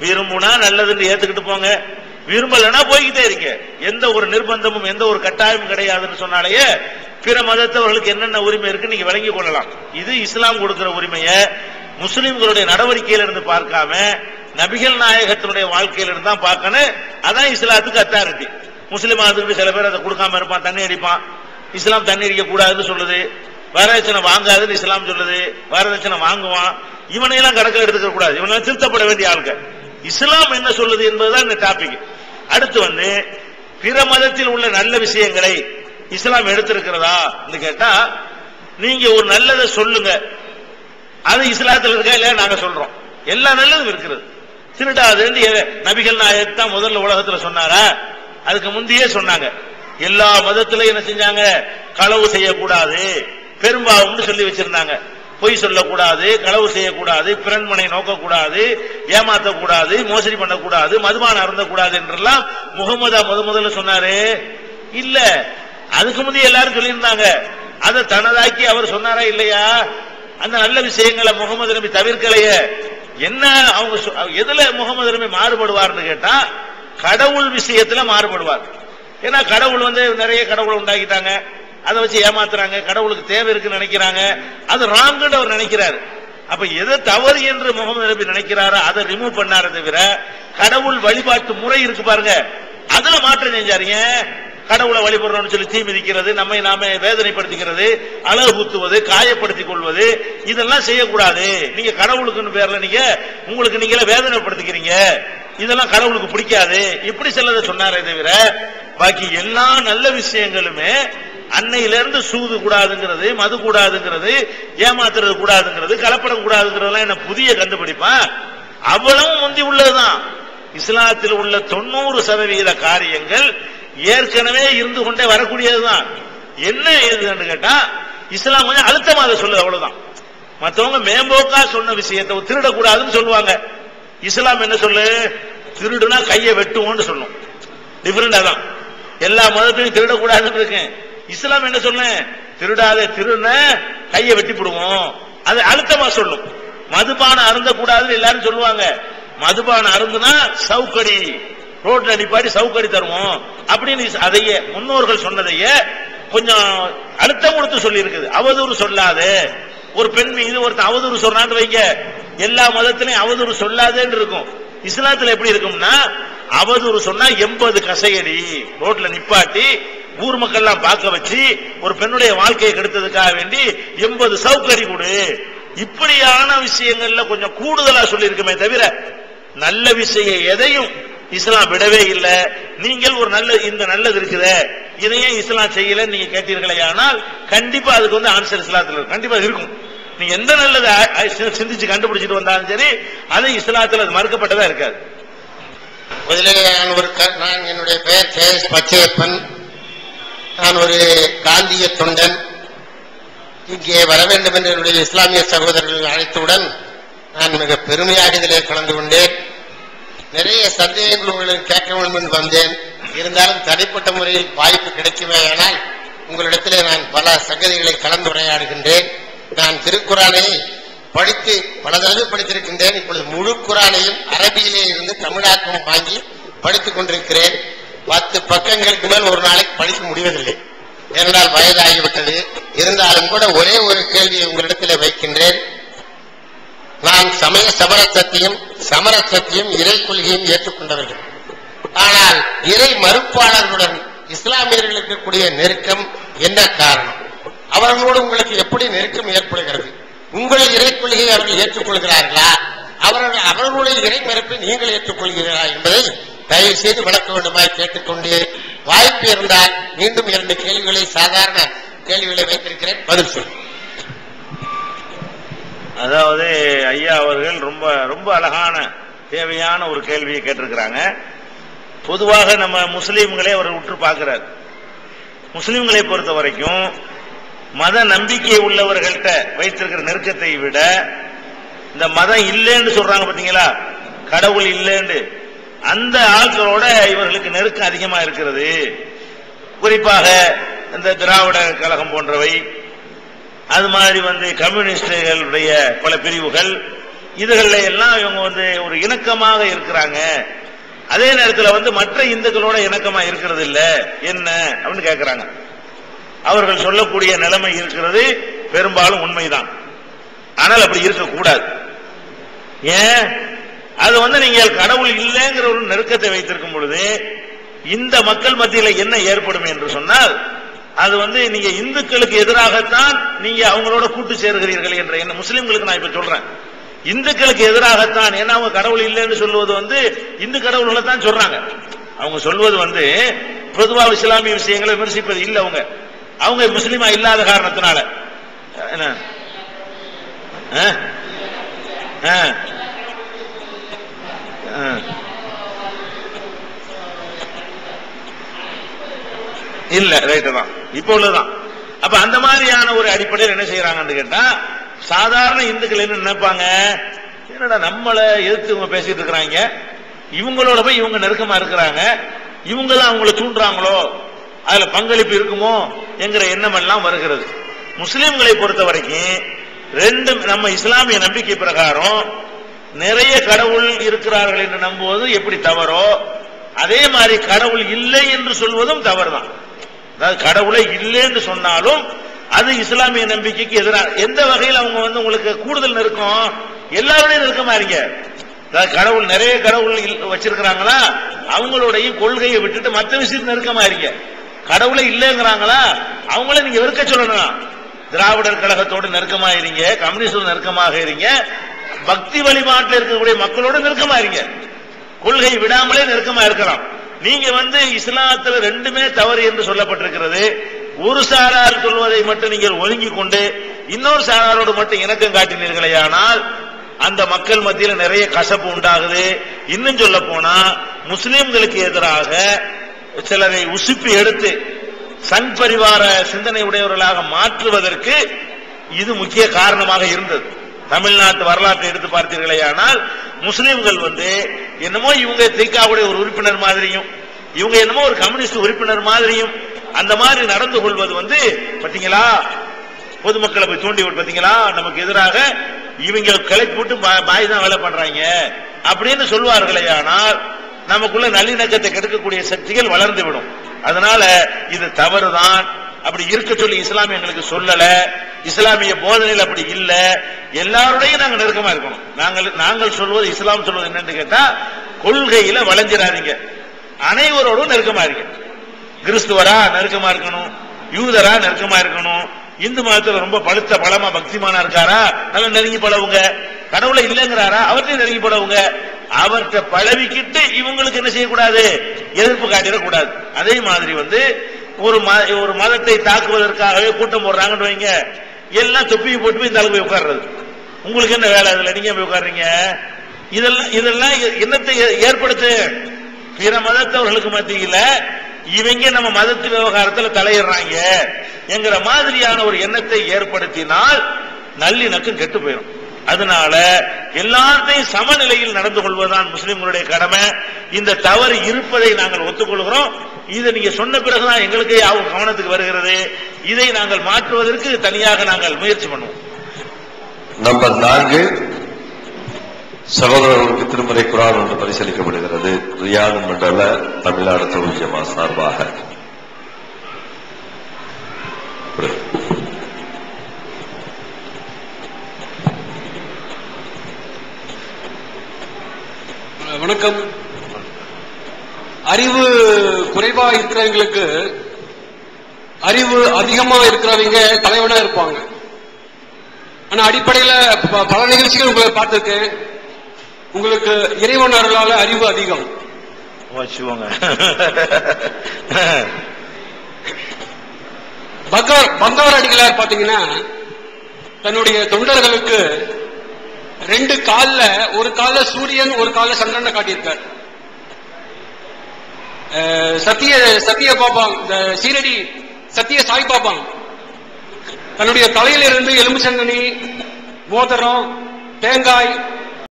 விரும்புனா நல்லதுன்னு ஏத்துக்கிட்டு போங்க. விரும்பலன்னா போய்கிட்டே இருக்க. எந்த ஒரு நிர்பந்தமும் எந்த ஒரு கட்டாயமும் கிடையாதுன்னு சொன்னாலேயே பிற மதத்தவர்களுக்கு என்னென்ன உரிமை இருக்கு நீங்க விளங்கிக் கொள்ளலாம். இது இஸ்லாம் கொடுக்கிற உரிமையை முஸ்லிம்களுடைய நடவடிக்கையில இருந்து பார்க்காம நபிகள் நாயகத்தினுடைய வாழ்க்கையில இருந்து தான் பார்க்கணும். அதான் இஸ்லாத்துக்கு அத்தாரிட்டி முஸ்லிம் மதத்துக்கு சில பேர் அதை கொடுக்காம இருப்பான் தண்ணி அடிப்பான். இஸ்லாம் தண்ணி அடிக்க கூடாதுன்னு சொல்லுது. வரதட்சணை வாங்காதுன்னு இஸ்லாம் சொல்லுது. வரதட்சணை வாங்குவான். இவனையெல்லாம் கணக்கில் எடுத்துக்க கூடாது இவனெல்லாம் திருத்தப்பட வேண்டிய ஆளுங்க இஸ்லாம் என்ன சொல்லுது என்பதுதான் இந்த டாபிக் அடுத்து வந்து பிற மதத்தில் உள்ள நல்ல விஷயங்களை இஸ்லாம் எடுத்திருக்கிறதா கேட்டா நீங்க ஒரு நல்லதை சொல்லுங்க. அது இஸ்லாத்தில் இருக்கா இல்லையா நாங்க சொல்றோம். எல்லா நல்லதும் இருக்கிறது. திருடாதுன்னு எ- நபிகள் நாயக் தான் முதல்ல உலகத்துல சொன்னாரா? அதுக்கு முந்தையே சொன்னாங்க. எல்லா மதத்திலையும் என்ன செஞ்சாங்க? களவு செய்யக்கூடாது. பெரும்பாவம்னு சொல்லி வச்சிருந்தாங்க. பொய் சொல்லக்கூடாது களவு செய்யக்கூடாது பிறன்மனை நோக்கக்கூடாது ஏமாத்தக்கூடாது மோசடி பண்ணக்கூடாது மதுபானம் அருந்தக்கூடாது என்றெல்லாம் முகமதா முத முதல்ல சொன்னாரு. இல்ல அதுக்கு முந்தைய எல்லாரும் சொல்லியிருந்தாங்க. அதை தனதாக்கி அவர் சொன்னாரா இல்லையா? அந்த நல்ல விஷயங்களை முகமது நபி தவிர்க்கலையே. என்ன அவங்க சொ- எதுல முகமது நபி மாறுபடுவார்னு கேட்டா கடவுள் விஷயத்துல மாறுபடுவார். ஏன்னா கடவுள் வந்து நிறைய கடவுள் உண்டாக்கிட்டாங்க. அதை வச்சு ஏமாத்துறாங்க கடவுளுக்கு தேவை இருக்குன்னு நினைக்கிறாங்க. அது ராங்குன்னு அவர் நினைக்கிறாரு. அப்ப எது தவறு என்று முகமது நபி நினைக்கிறாரோ அதை ரிமூவ் பண்ணாரு தவிர கடவுள் வழிபாட்டு முறை இருக்கு பாருங்க. அதுல மாற்றம் செஞ்சாருங்க. கடவுளை வழிபடுறோம்னு சொல்லி தீ மிதிக்கிறது நம்மை நாம வேதனைப்படுத்திக்கிறது அழகு குத்துவது காயப்படுத்திக் கொள்வது இதெல்லாம் செய்யக்கூடாது. நீங்க கடவுளுக்குன்னு பேர்ல நீங்க உங்களுக்கு நீங்களே வேதனைப்படுத்திக்கிறீங்க. இதெல்லாம் கடவுளுக்கு பிடிக்காது. இப்படி சிலதை சொன்னாரே தவிர பாக்கி எல்லா நல்ல விஷயங்களுமே அன்னையிலிருந்து சூது கூடாதுங்கிறது மது கூடாதுங்கிறது ஏமாத்துறது கூடாதுங்கிறது கலப்படம் கூடாதுங்கிறதெல்லாம் என்ன புதிய கண்டுபிடிப்பா? அவ்வளவு முந்தி உள்ளதுதான். இஸ்லாத்தில் உள்ள தொண்ணூறு சதவிகித காரியங்கள் ஏற்கனவே இருந்து கொண்டே வரக்கூடியதுதான். என்ன ஏதுன்னு கேட்டா இஸ்லாம் கொஞ்சம் அழுத்தமா அதை சொல்லுது அவ்வளவுதான். மற்றவங்க மேம்போக்கா சொன்ன விஷயத்தை திருடக்கூடாதுன்னு சொல்லுவாங்க. இஸ்லாம் என்ன சொல்லு? திருடுனா கையை வெட்டுவோம்னு சொல்லும். டிஃபரெண்டா தான். எல்லா மதத்திலையும் திருடக்கூடாதுன்னு இருக்கேன். இஸ்லாம் என்ன சொல்ல திருடாத திருன கையை வெட்டி போடுவோம். அது அழுத்தமா சொல்லும். மதுபானம் அருந்தக்கூடாதுன்னு எல்லாரும் சொல்லுவாங்க. மதுபானம் அருந்துனா சவுக்கடி. ரோட்ல நிப்பாட்டி சவுக்கடி தருவோம். அப்படின்னு அதையே முன்னோர்கள் சொன்னதையே கொஞ்சம் அழுத்தம் கொடுத்து சொல்லி இருக்குது அவதூறு சொல்லாது. ஒரு பெண் மீது ஒருத்தன் அவதூறு சொன்னான்னு வைங்க. எல்லா மதத்திலையும் அவதூறு சொல்லாதேன்னு இருக்கும். இஸ்லாத்துல எப்படி இருக்கும்னா அவதூறு சொன்னா எண்பது கசையடி. ரோட்ல நிப்பாட்டி ஊர் மக்கள்லாம் பார்க்க வச்சு ஒரு பெண்ணுடைய வாழ்க்கையை கெடுத்ததுக்காக வேண்டி எண்பது சவுக்கடி கொடு. இப்படியான விஷயங்கள்ல கொஞ்சம் கூடுதலா சொல்லியிருக்குமே தவிர நல்ல விஷயம் எதையும் இஸ்லாம் விடவே இல்லை. நீங்கள் ஒரு நல்ல இந்த நல்லது இருக்குதே இதையே இஸ்லாம் செய்யல நீங்க கேட்டீர்களே ஆனால் கண்டிப்பா அதுக்கு வந்து ஆன்சர் இஸ்லாத்துல இருக்கு. கண்டிப்பா இருக்கும். நீங்க எந்த நல்லதை சிந்திச்சு கண்டுபிடிச்சிட்டு வந்தாலும் சரி அது இஸ்லாத்துல அது மறுக்கப்பட்டதா இருக்காது. முதலில் நான் ஒரு நான் என்னுடைய பெயர் கே எஸ் பச்சையப்பன். நான் ஒரு காந்திய தொண்டன். இங்கே வர வேண்டும் என்று என்னுடைய இஸ்லாமிய சகோதரர்கள் அழைத்தவுடன் நான் மிக பெருமையாக இதிலே கலந்து கொண்டேன். நிறைய சந்தேகங்கள் உங்களுக்கு கேட்க வேண்டும் என்று வந்தேன். இருந்தாலும் தனிப்பட்ட முறையில் வாய்ப்பு கிடைக்குமேயானால் உங்களிடத்திலே நான் பல சங்கதிகளை கலந்துரையாடுகின்றேன் நான் திருக்குறானை படித்து பல தடவை படித்திருக்கின்றேன். இப்பொழுது முழு குரானையும் அரபியிலே இருந்து தமிழாக்கம் வாங்கி படித்துக் கொண்டிருக்கிறேன். பத்து பக்கங்களுக்கு மேல் ஒரு நாளைக்கு படிக்க முடிவதில்லை. ஏனென்றால் வயதாகிவிட்டது. இருந்தாலும் கூட ஒரே ஒரு கேள்வியை உங்களிடத்தில் வைக்கின்றேன். நான் சமய சமரசத்தையும் சமரசத்தையும் இறை கொள்கையும் ஏற்றுக்கொண்டவர்கள். ஆனால் இறை மறுப்பாளர்களுடன் இஸ்லாமியர்களுக்கு இருக்கக்கூடிய நெருக்கம் என்ன காரணம்? அவர்களோடு உங்களுக்கு எப்படி நெருக்கம் ஏற்படுகிறது? உங்கள் இறை கொள்கையை அவர்கள் ஏற்றுக்கொள்கிறார்களா? அவர்கள் அவர்களுடைய இறை நீங்கள் ஏற்றுக்கொள்கிறீர்களா என்பதை தயவு செய்து விளக்க வேண்டுமாய் கேட்டுக்கொண்டு வாய்ப்பு இருந்தால் மீண்டும் இரண்டு கேள்விகளை சாதாரண கேள்விகளை வைத்திருக்கிறேன். பதில் சொல். அதாவது ஐயா அவர்கள் ரொம்ப ரொம்ப அழகான தேவையான ஒரு கேள்வியை கேட்டிருக்கிறாங்க. பொதுவாக நம்ம முஸ்லீம்களே அவர் உற்று பார்க்கிறார். முஸ்லீம்களை பொறுத்த வரைக்கும் மத நம்பிக்கை உள்ளவர்கள்ட்ட வைத்திருக்கிற நெருக்கத்தை விட இந்த மதம் இல்லைன்னு சொல்றாங்க பாத்தீங்களா? கடவுள் இல்லைன்னு. அந்த ஆட்களோட இவர்களுக்கு நெருக்கம் அதிகமா இருக்கிறது. குறிப்பாக இந்த திராவிட கழகம் போன்றவை அது மாதிரி வந்து கம்யூனிஸ்டுகளுடைய பல பிரிவுகள் இதுகள்ல எல்லாம் இவங்க வந்து ஒரு இணக்கமாக இருக்கிறாங்க. அதே நேரத்தில் வந்து மற்ற இந்துக்களோட இணக்கமா இருக்கிறது இல்ல. என்ன? அப்படின்னு கேட்கிறாங்க அவர்கள் சொல்லக்கூடிய நிலைமை இருக்கிறது பெரும்பாலும் உண்மைதான். ஆனால் அப்படி இருக்கக்கூடாது. ஏன்? அது வந்து நீங்கள் கடவுள் இல்லைங்கிற ஒரு நெருக்கத்தை வைத்திருக்கும் பொழுது இந்த மக்கள் மத்தியில் என்ன ஏற்படும் என்று சொன்னால் அது வந்து நீங்க இந்துக்களுக்கு எதிராகத்தான் நீங்க அவங்களோட கூட்டு சேர்கிறீர்கள் என்ற என்ன முஸ்லிம்களுக்கு நான் இப்ப சொல்றேன். இந்துக்களுக்கு எதிராகத்தான் ஏன்னா அவங்க கடவுள் இல்லைன்னு சொல்லுவது வந்து இந்து கடவுள்களை தான் சொல்றாங்க. அவங்க சொல்வது வந்து பொதுவா இஸ்லாமிய விஷயங்களை விமர்சிப்பது இல்லை அவங்க. அவங்க முஸ்லீமா இல்லாத காரணத்தினால. என்ன? ஆ. இல்ல ரைட்டு தான். இப்ப உள்ளதுதான். அப்ப அந்த மாதிரியான ஒரு அடிப்படையில் என்ன செய்யறாங்கன்னு கேட்டா சாதாரண இந்துக்கள் என்ன நினைப்பாங்க? என்னடா நம்மளை எதிர்த்து இவங்க பேசிட்டு இருக்கிறாங்க? இவங்களோட போய் இவங்க நெருக்கமா இருக்கிறாங்க? இவங்க தான் அவங்கள தூண்டுறாங்களோ? அதுல பங்களிப்பு இருக்குமோ? என்கிற எண்ணம் எல்லாம் வருகிறது. முஸ்லிம்களை பொறுத்த வரைக்கும் ரெண்டு நம்ம இஸ்லாமிய நம்பிக்கை பிரகாரம் நிறைய கடவுள் இருக்கிறார்கள் என்று நம்புவது எப்படி தவறோ அதே மாதிரி கடவுள் இல்லை என்று சொல்வதும் தவறுதான். அதாவது கடவுளை இல்லை என்று சொன்னாலும் அது இஸ்லாமிய நம்பிக்கைக்கு எதிராக எந்த வகையில் அவங்க வந்து உங்களுக்கு கூடுதல் நெருக்கம்? எல்லாருடையும் நெருக்கமா இருங்க. அதாவது கடவுள் நிறைய கடவுள் வச்சிருக்கிறாங்களா? அவங்களுடைய கொள்கையை விட்டுட்டு மற்ற விஷயத்து நெருக்கமா இருங்க. கடவுளை இல்லைங்கிறாங்களா? அவங்கள நீங்க வெறுக்க சொல்லணும். திராவிடர் கழகத்தோடு நெருக்கமா இருங்க கம்யூனிஸ்டோடு நெருக்கமாக இருங்க பக்தி வழிபாட்டில் இருக்கக்கூடிய மக்களோட நெருக்கமா இருங்க கொள்கை விடாமலே நெருக்கமா இருக்கலாம் நீங்க வந்து இஸ்லாத்துல ரெண்டுமே தவறு என்று சொல்லப்பட்டிருக்கிறது. ஒரு சாரார் சொல்வதை மட்டும் நீங்கள் ஒதுங்கிக் கொண்டு இன்னொரு சாராரோடு மட்டும் இணக்கம் காட்டினீர்களே ஆனால் அந்த மக்கள் மத்தியில் நிறைய கசப்பு உண்டாகுது. இன்னும் சொல்ல போனா முஸ்லிம்களுக்கு எதிராக சிலரை உசுப்பி எடுத்து சங் பரிவார சிந்தனை உடையவர்களாக மாற்றுவதற்கு இது முக்கிய காரணமாக இருந்தது. தமிழ்நாட்டு வரலாற்றை எடுத்து பார்த்தீர்களே ஆனால் முஸ்லிம்கள் வந்து என்னமோ இவங்க திகாவுடைய ஒரு உறுப்பினர் மாதிரியும் இவங்க என்னமோ ஒரு கம்யூனிஸ்ட் உறுப்பினர் மாதிரியும் அந்த மாதிரி நடந்து கொள்வது வந்து பாத்தீங்களா பொதுமக்களை போய் தூண்டி விட்டு பாத்தீங்களா நமக்கு எதிராக இவங்க கிளப்பி விட்டு பாய் தான் வேலை பண்றாங்க. அப்படின்னு சொல்வார்களே ஆனால் நமக்குள்ள நல்லிணக்கத்தை கெடுக்கக்கூடிய சக்திகள் வளர்ந்து விடும். அதனால இது தவறுதான். அப்படி இருக்க சொல்லி இஸ்லாம் எங்களுக்கு சொல்லல. இஸ்லாமிய போதனையில் அப்படி இல்ல. எல்லாரோடையும் நாங்க நெருக்கமா இருக்கணும். நாங்கள் நாங்கள் சொல்வது இஸ்லாம் சொல்வது என்னன்னு கேட்டா கொள்கையில வளைஞ்சிடாதீங்க அனைவரோடும் நெருக்கமா இருங்க. கிறிஸ்துவரா நெருக்கமா இருக்கணும். யூதரா நெருக்கமா இருக்கணும். இந்து மதத்துல ரொம்ப பழுத்த பலமா பக்திமானா இருக்காரா? நல்லா நெருங்கி பழவுங்க கடவுளை இல்லைங்கிறாரா? அவர்கிட்ட நெருங்கி பழவுங்க அவர்கிட்ட பழவிக்கிட்டு இவங்களுக்கு என்ன செய்யக்கூடாது? எதிர்ப்பு காட்டிடக்கூடாது. அதே மாதிரி வந்து ஒரு ம- ஒரு மதத்தை தாக்குவதற்காகவே கூட்டம் போடுறாங்கன்னு வைங்க. எல்லாம் தொப்பியை போட்டு போய் இந்த போய் உட்கார்றது. உங்களுக்கு என்ன வேலை அதுல? நீங்க போய் உட்கார்றீங்க? இதெல்லாம் இதெல்லாம் என்னத்தை ஏ- ஏற்படுத்து? பிற மதத்தவர்களுக்கு மத்தியில் இவங்க நம்ம மதத்து விவகாரத்தில் தலையிடுறாங்க. என்கிற மாதிரியான ஒரு எண்ணத்தை ஏற்படுத்தினால் நல்லிணக்கம் கெட்டு போயிடும் அதனால எல்லாத்தையும் சமநிலையில் நடந்து கொள்வதுதான் முஸ்லிம்களுடைய கடமை. இந்த தவறு இருப்பதை நாங்கள் ஒத்துக்கொள்கிறோம். இதை நீங்க சொன்ன பிறகுதான் எங்களுக்கு அவங்க கவனத்துக்கு வருகிறது. இதை நாங்கள் மாற்றுவதற்கு தனியாக நாங்கள் முயற்சி பண்ணுவோம். நம்பர் நான்கு சகோதரர்களுக்கு திருமறை குரான் ஒன்று பரிசீலிக்கப்படுகிறது ரியான் மண்டல தமிழ்நாடு தொழில் ஜமா சார்பாக. வணக்கம். அறிவு குறைவா இருக்கிறவங்களுக்கு அறிவு அதிகமா இருக்கிறவங்க தலைவனா இருப்பாங்க. ஆனா அடிப்படையில பல நிகழ்ச்சிகள் உங்களை பார்த்திருக்கேன். உங்களுக்கு இறைவன் அருளால அறிவு அதிகம். வச்சுவோங்க பங்கவர் அடிகளார் பாத்தீங்கன்னா தன்னுடைய தொண்டர்களுக்கு ரெண்டு கால்ல ஒரு கால சூரியன் ஒரு கால சந்திரனை காட்டியிருக்கார். சத்திய சத்திய பாப்பாங் இந்த சீரடி சத்திய சாய் பாப்பாங் தன்னுடைய தலையிலிருந்து எலும்புச்சங்கனி மோதிரம் தேங்காய்